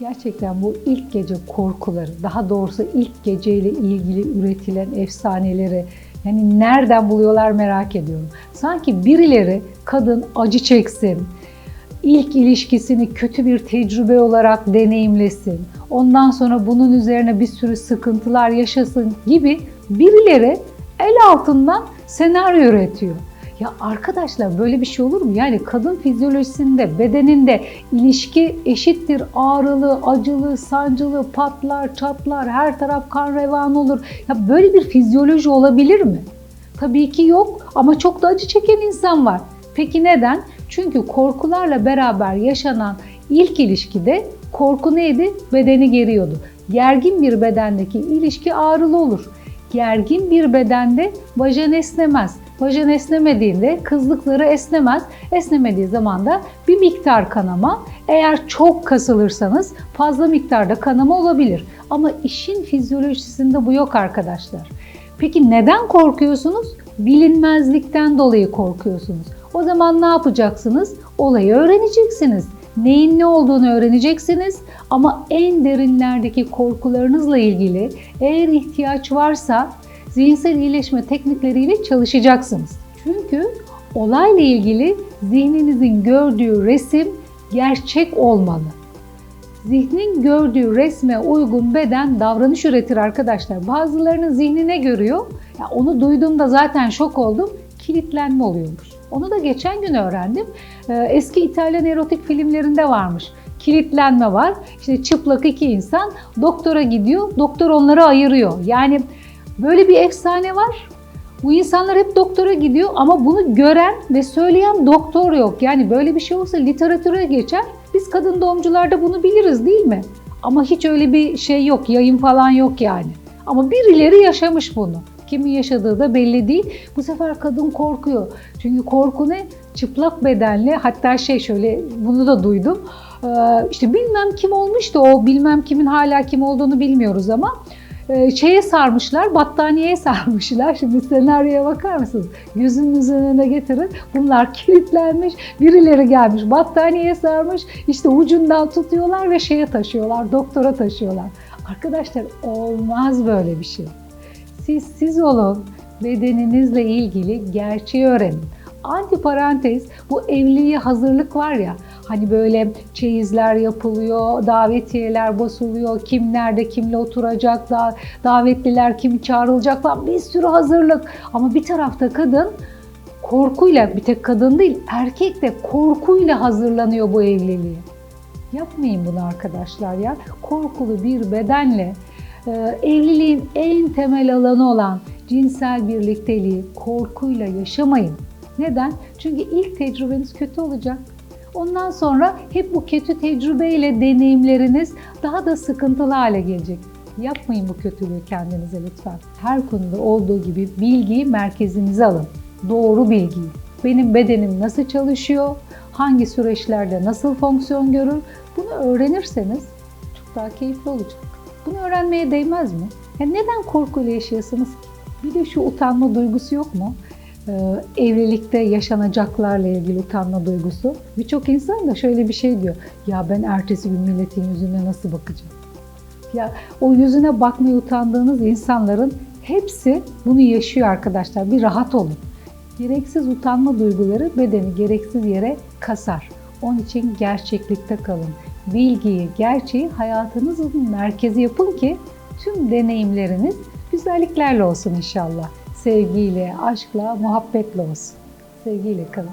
Gerçekten bu ilk gece korkuları, daha doğrusu ilk geceyle ilgili üretilen efsaneleri yani nereden buluyorlar merak ediyorum. Sanki birileri kadın acı çeksin, ilk ilişkisini kötü bir tecrübe olarak deneyimlesin. Ondan sonra bunun üzerine bir sürü sıkıntılar yaşasın gibi birileri el altından senaryo üretiyor. Ya arkadaşlar böyle bir şey olur mu? Yani kadın fizyolojisinde, bedeninde ilişki eşittir ağrılı, acılı, sancılı, patlar, çatlar, her taraf kan revan olur. Ya böyle bir fizyoloji olabilir mi? Tabii ki yok ama çok da acı çeken insan var. Peki neden? Çünkü korkularla beraber yaşanan ilk ilişkide korku neydi? Bedeni geriyordu. Gergin bir bedendeki ilişki ağrılı olur. Gergin bir bedende vajen esnemez. Vajen esnemediğinde kızlıkları esnemez. Esnemediği zaman da bir miktar kanama, eğer çok kasılırsanız fazla miktarda kanama olabilir. Ama işin fizyolojisinde bu yok arkadaşlar. Peki neden korkuyorsunuz? Bilinmezlikten dolayı korkuyorsunuz. O zaman ne yapacaksınız? Olayı öğreneceksiniz. Neyin ne olduğunu öğreneceksiniz ama en derinlerdeki korkularınızla ilgili eğer ihtiyaç varsa zihinsel iyileşme teknikleriyle çalışacaksınız. Çünkü olayla ilgili zihninizin gördüğü resim gerçek olmalı. Zihnin gördüğü resme uygun beden davranış üretir arkadaşlar. Bazılarının zihnine görüyor. Ya onu duyduğumda zaten şok oldum. Kilitlenme oluyormuş. Onu da geçen gün öğrendim. Ee, Eski İtalyan erotik filmlerinde varmış. Kilitlenme var. İşte çıplak iki insan doktora gidiyor. Doktor onları ayırıyor. Yani böyle bir efsane var. Bu insanlar hep doktora gidiyor ama bunu gören ve söyleyen doktor yok. Yani böyle bir şey olsa literatüre geçer. Biz kadın doğumcularda bunu biliriz değil mi? Ama hiç öyle bir şey yok, yayın falan yok yani. Ama birileri yaşamış bunu. Kimin yaşadığı da belli değil. Bu sefer kadın korkuyor. Çünkü korku ne? Çıplak bedenli hatta şey şöyle bunu da duydum. Ee, işte bilmem kim olmuştu o bilmem kimin hala kim olduğunu bilmiyoruz ama şeye sarmışlar, battaniyeye sarmışlar. Şimdi senaryoya bakar mısınız? Gözünüzün önüne getirin. Bunlar kilitlenmiş, birileri gelmiş, battaniyeye sarmış. İşte ucundan tutuyorlar ve şeye taşıyorlar, doktora taşıyorlar. Arkadaşlar olmaz böyle bir şey. Siz siz olun, bedeninizle ilgili gerçeği öğrenin. Antiparantez bu evliliğe hazırlık var ya hani böyle çeyizler yapılıyor, davetiyeler basılıyor, kim nerede kimle oturacak, da, davetliler kim çağrılacak falan bir sürü hazırlık. Ama bir tarafta kadın korkuyla bir tek kadın değil erkek de korkuyla hazırlanıyor bu evliliğe. Yapmayın bunu arkadaşlar ya. Korkulu bir bedenle e, evliliğin en temel alanı olan cinsel birlikteliği korkuyla yaşamayın. Neden? Çünkü ilk tecrübeniz kötü olacak. Ondan sonra hep bu kötü tecrübeyle deneyimleriniz daha da sıkıntılı hale gelecek. Yapmayın bu kötülüğü kendinize lütfen. Her konuda olduğu gibi bilgiyi merkezinize alın. Doğru bilgiyi. Benim bedenim nasıl çalışıyor? Hangi süreçlerde nasıl fonksiyon görür? Bunu öğrenirseniz çok daha keyifli olacak. Bunu öğrenmeye değmez mi? Ya neden korkuyla yaşıyorsunuz? Bir de şu utanma duygusu yok mu? Ee, evlilikte yaşanacaklarla ilgili utanma duygusu. Birçok insan da şöyle bir şey diyor. Ya ben ertesi gün milletin yüzüne nasıl bakacağım? Ya o yüzüne bakmaya utandığınız insanların hepsi bunu yaşıyor arkadaşlar. Bir rahat olun. Gereksiz utanma duyguları bedeni gereksiz yere kasar. Onun için gerçeklikte kalın. Bilgiyi, gerçeği hayatınızın merkezi yapın ki tüm deneyimleriniz güzelliklerle olsun inşallah. Sevgiyle, aşkla, muhabbetle olsun. Sevgiyle kalın.